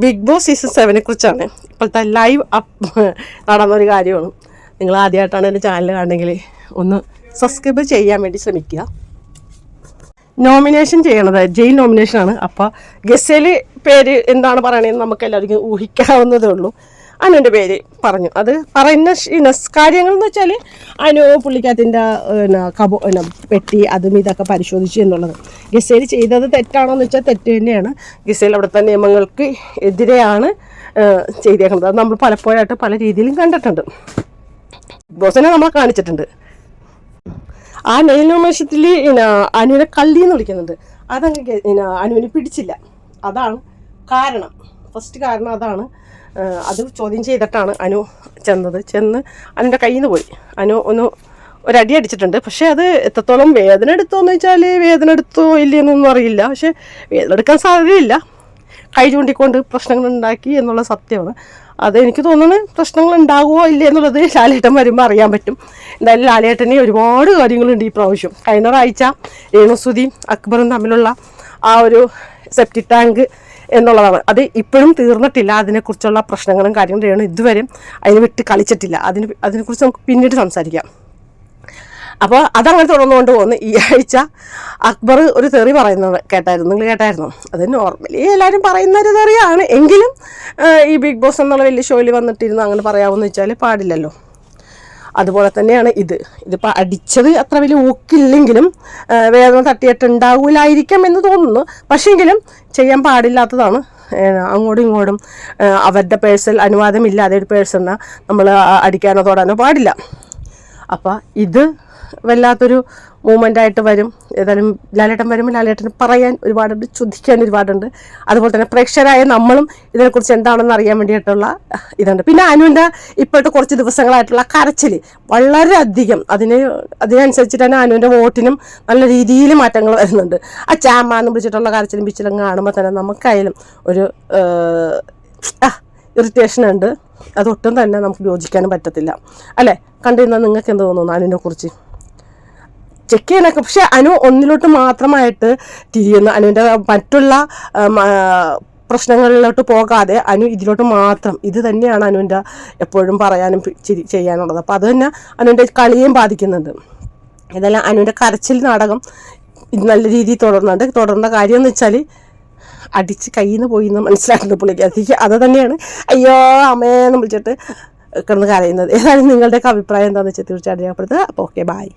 Big boss season സെവനെ കുറിച്ചാണ്. ഇപ്പോഴത്തെ live up നടന്നൊരു കാര്യമാണ്. നിങ്ങൾ ആദ്യമായിട്ടാണ് എന്റെ ചാനൽ കാണണമെങ്കിൽ ഒന്ന് സബ്സ്ക്രൈബ് ചെയ്യാൻ വേണ്ടി ശ്രമിക്കുക. നോമിനേഷൻ ചെയ്യണത് ജയിൽ നോമിനേഷനാണ് അപ്പോൾ ഗസയിൽ പേര് എന്താണ് പറയണതെന്ന് നമുക്ക് എല്ലാവർക്കും ഊഹിക്കാവുന്നതേ ഉള്ളൂ. അനുവിന്റെ പേര് പറഞ്ഞു. അത് പറയുന്ന കാര്യങ്ങൾ എന്ന് വെച്ചാൽ അനു പുള്ളിക്കകത്തിന്റെ കബോ പെട്ടി അതും ഇതൊക്കെ പരിശോധിച്ചു എന്നുള്ളത്. ഗസേൽ ചെയ്തത് തെറ്റാണോ എന്ന് വെച്ചാൽ തെറ്റ് തന്നെയാണ്. ഗസേൽ അവിടുത്തെ നിയമങ്ങൾക്ക് എതിരെയാണ് ചെയ്തേക്കുന്നത്. അത് നമ്മൾ പലപ്പോഴായിട്ട് പല രീതിയിലും കണ്ടിട്ടുണ്ട്. ബോസിനെ നമ്മൾ കാണിച്ചിട്ടുണ്ട്. ആ നെയ്ലോമേശത്തിൽ അനുവിനെ കള്ളി എന്ന് വിളിക്കുന്നുണ്ട്. അതങ്ങ് അനുവിനെ പിടിച്ചില്ല. അതാണ് കാരണം. ഫസ്റ്റ് കാരണം അതാണ്. അത് ചോദ്യം ചെയ്തിട്ടാണ് അനു ചെന്നത്. ചെന്ന് അനുവിന്റെ കയ്യിൽ നിന്ന് പോയി. അനു ഒന്ന് ഒരടി അടിച്ചിട്ടുണ്ട്. പക്ഷേ അത് എത്രത്തോളം വേദന എടുത്തോ എന്ന് വെച്ചാൽ വേദന എടുത്തോ ഇല്ലയെന്നൊന്നും അറിയില്ല. പക്ഷേ വേദന എടുക്കാൻ സാധ്യതയില്ല. കൈ ചൂണ്ടിക്കൊണ്ട് പ്രശ്നങ്ങൾ ഉണ്ടാക്കി എന്നുള്ള സത്യമാണ്. അത് എനിക്ക് തോന്നുന്നത് പ്രശ്നങ്ങൾ ഉണ്ടാകുമോ ഇല്ല എന്നുള്ളത് ലാലേട്ടൻ വരുമ്പോൾ അറിയാൻ പറ്റും. എന്തായാലും ലാലേട്ടനെ ഒരുപാട് കാര്യങ്ങളുണ്ട് ഈ പ്രാവശ്യം. കഴിഞ്ഞ ഒരാഴ്ച രേണുസുതിയും അക്ബറും തമ്മിലുള്ള ആ ഒരു സെപ്റ്റി ടാങ്ക് എന്നുള്ളതാണ്. അത് ഇപ്പോഴും തീർന്നിട്ടില്ല. അതിനെക്കുറിച്ചുള്ള പ്രശ്നങ്ങളും കാര്യങ്ങളും ഇതുവരെ അതിന് വിട്ട് കളിച്ചിട്ടില്ല. അതിന് അതിനെക്കുറിച്ച് നമുക്ക് പിന്നീട് സംസാരിക്കാം. അപ്പോൾ അതങ്ങനെ തുടർന്നുകൊണ്ട് പോകുന്നു. ഈ ആഴ്ച അക്ബർ ഒരു തെറി പറയുന്നത് കേട്ടായിരുന്നു. നിങ്ങൾ കേട്ടായിരുന്നു? അത് നോർമലി എല്ലാവരും പറയുന്ന ഒരു തെറിയാണ്. എങ്കിലും ഈ ബിഗ് ബോസ് എന്നുള്ള വലിയ ഷോയിൽ വന്നിട്ടിരുന്ന് അങ്ങനെ പറയാമെന്ന് വെച്ചാൽ പാടില്ലല്ലോ. അതുപോലെ തന്നെയാണ് ഇത്. ഇതിപ്പോൾ അടിച്ചത് അത്ര വലിയ ഊക്കില്ലെങ്കിലും വേദന തട്ടിയിട്ടുണ്ടാവില്ലായിരിക്കാം എന്ന് തോന്നുന്നു. പക്ഷേങ്കിലും ചെയ്യാൻ പാടില്ലാത്തതാണ്. അങ്ങോട്ടും ഇങ്ങോട്ടും അവരുടെ പേഴ്സൽ അനുവാദമില്ലാതെ ഒരു പേഴ്സണിനെ നമ്മൾ അടിക്കാനോ തൊടാനോ പാടില്ല. അപ്പോൾ ഇത് വല്ലാത്തൊരു മൂമെന്റ് ആയിട്ട് വരും. ഏതായാലും ലാലേട്ടൻ വരുമ്പോൾ ലാലേട്ടന് പറയാൻ ഒരുപാടുണ്ട് ചോദിക്കാൻ ഒരുപാടുണ്ട്. അതുപോലെ തന്നെ പ്രേക്ഷകരായ നമ്മളും ഇതിനെക്കുറിച്ച് എന്താണെന്ന് അറിയാൻ വേണ്ടിയിട്ടുള്ള ഇതുണ്ട്. പിന്നെ അനുവിന്റെ ഇപ്പോഴത്തെ കുറച്ച് ദിവസങ്ങളായിട്ടുള്ള കരച്ചിൽ വളരെയധികം. അതിന് അതിനനുസരിച്ചിട്ട് തന്നെ അനുവിന്റെ വോട്ടിനും നല്ല രീതിയിൽ മാറ്റങ്ങൾ വരുന്നുണ്ട്. ആ ചാമാന്ന് വിളിച്ചിട്ടുള്ള കരച്ചിലും പിച്ചിലും കാണുമ്പോൾ തന്നെ നമുക്കായാലും ഒരു ഇറിറ്റേഷൻ ഉണ്ട്. അതൊട്ടും തന്നെ നമുക്ക് യോജിക്കാനും പറ്റത്തില്ല. അല്ലേ? കണ്ടിരുന്നാൽ നിങ്ങൾക്ക് എന്ത് തോന്നുന്നു അനുവിനെ കുറിച്ച്? ചെക്ക് ചെയ്യാനൊക്കെ. പക്ഷെ അനു ഒന്നിലോട്ട് മാത്രമായിട്ട് തിരിയുന്നു അനുവിന്റെ മറ്റുള്ള പ്രശ്നങ്ങളിലോട്ട് പോകാതെ അനു ഇതിലോട്ട് മാത്രം. ഇത് തന്നെയാണ് അനുവിന്റെ എപ്പോഴും പറയാനും ചെയ്യാനുള്ളത്. അപ്പോൾ അത് തന്നെ അനുവിന്റെ കളിയും ബാധിക്കുന്നുണ്ട്. ഇതെല്ലാം അനുവിന്റെ കരച്ചിൽ നാടകം നല്ല രീതിയിൽ തുടർന്നുണ്ട്. തുടർന്ന കാര്യം എന്ന് വെച്ചാൽ അടിച്ച് കയ്യിൽ നിന്ന് പോയി എന്ന് മനസ്സിലാക്കുന്നത് പുള്ളിക്കാരത്തേക്ക് അത് തന്നെയാണ്. അയ്യോ അമ്മേന്ന് വിളിച്ചിട്ട് കിടന്ന് കരയുന്നത്. ഏതായാലും നിങ്ങളുടെയൊക്കെ അഭിപ്രായം എന്താണെന്ന് വെച്ചാൽ തീർച്ചയായിട്ടും രേഖപ്പെടുത്തുക അപ്പോൾ ഓക്കെ ബായ്